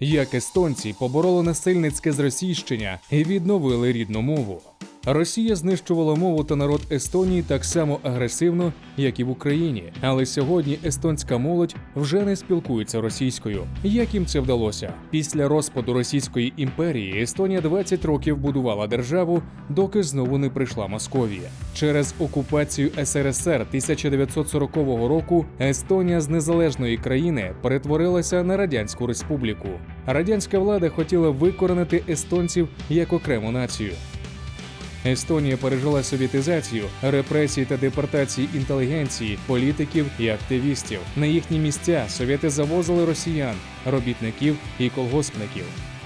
Як естонці побороли насильницьке зросійщення і відновили рідну мову. Росія знищувала мову та народ Естонії так само агресивно, як і в Україні. Але сьогодні естонська молодь вже не спілкується російською. Як їм це вдалося? Після розпаду Російської імперії Естонія 20 років будувала державу, доки знову не прийшла Московія. Через окупацію СРСР 1940 року Естонія з незалежної країни перетворилася на радянську республіку. Радянська влада хотіла викоренити естонців як окрему націю. Естонія пережила совєтизацію, репресії та депортації інтелігенції, політиків і активістів. На їхні місця совєти завозили росіян, робітників і колгоспників.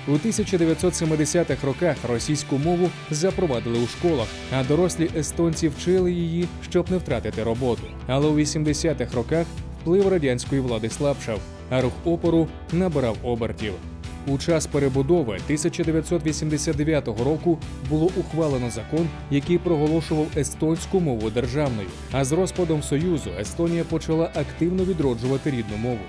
У 1970-х роках російську мову запровадили у школах, а дорослі естонці вчили її, щоб не втратити роботу. Але у 80-х роках вплив радянської влади слабшав, а рух опору набирав обертів. У час перебудови 1989 року було ухвалено закон, який проголошував естонську мову державною. А з розпадом союзу Естонія почала активно відроджувати рідну мову.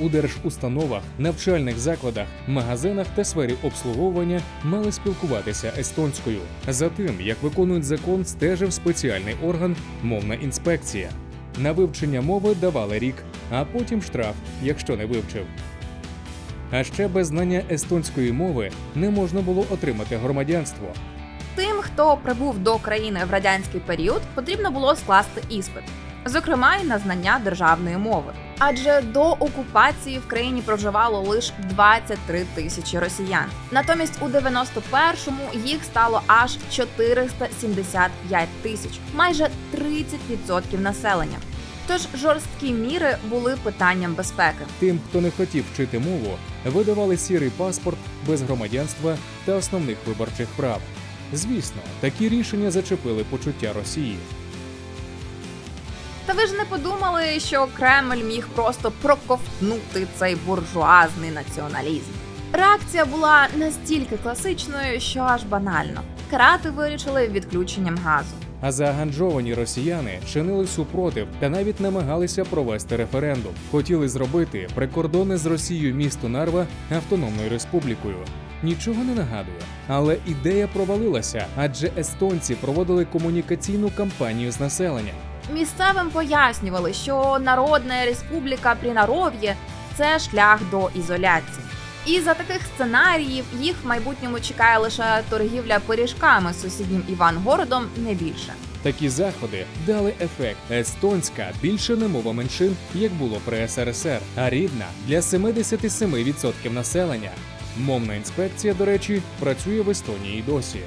У держустановах, навчальних закладах, магазинах та сфері обслуговування мали спілкуватися естонською. За тим, як виконують закон, стежив спеціальний орган мовна інспекція. На вивчення мови давали рік, а потім штраф, якщо не вивчив. А ще без знання естонської мови не можна було отримати громадянство. Тим, хто прибув до країни в радянський період, потрібно було скласти іспит, зокрема й на знання державної мови. Адже до окупації в країні проживало лише 23 тисячі росіян. Натомість у 91-му їх стало аж 475 тисяч, майже 30% населення. Тож жорсткі міри були питанням безпеки. Тим, хто не хотів вчити мову, видавали сірий паспорт без громадянства та основних виборчих прав. Звісно, такі рішення зачепили почуття Росії. Та ви ж не подумали, що Кремль міг просто проковтнути цей буржуазний націоналізм. Реакція була настільки класичною, що аж банально. Карати вирішили відключенням газу. А зааганджовані росіяни чинили супротив та навіть намагалися провести референдум. Хотіли зробити прикордонне з Росією місто Нарва автономною республікою. Нічого не нагадує, але ідея провалилася, адже естонці проводили комунікаційну кампанію з населенням. Місцевим пояснювали, що Народна Республіка Прінаров'є це шлях до ізоляції. І за таких сценаріїв їх в майбутньому чекає лише торгівля пиріжками з сусіднім Івангородом, не більше. Такі заходи дали ефект. Естонська більше не мова меншин, як було при СРСР, а рідна для 77% населення. Мовна інспекція, до речі, працює в Естонії досі.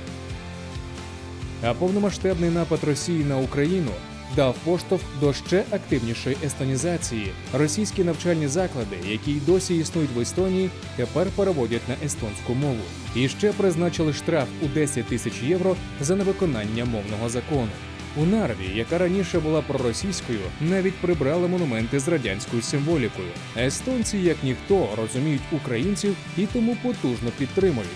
А повномасштабний напад Росії на Україну дав поштовх до ще активнішої естонізації. Російські навчальні заклади, які й досі існують в Естонії, тепер переводять на естонську мову. І ще призначили штраф у 10 тисяч євро за невиконання мовного закону. У Нарві, яка раніше була проросійською, навіть прибрали монументи з радянською символікою. Естонці, як ніхто, розуміють українців і тому потужно підтримують.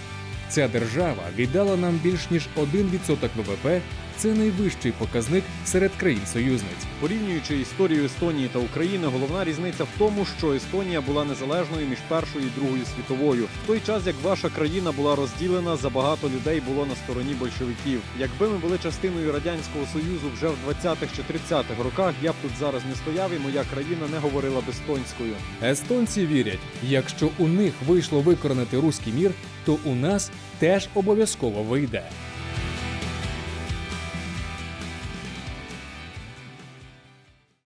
Ця держава віддала нам більш ніж 1% ВВП. Це найвищий показник серед країн-союзниць. Порівнюючи історію Естонії та України, головна різниця в тому, що Естонія була незалежною між першою і другою світовою. В той час як ваша країна була розділена, забагато людей було на стороні большевиків. Якби ми були частиною радянського союзу вже в 20-х чи 30-х роках, я б тут зараз не стояв, і моя країна не говорила б естонською. Естонці вірять, якщо у них вийшло викоренити руський мір, то у нас теж обов'язково вийде.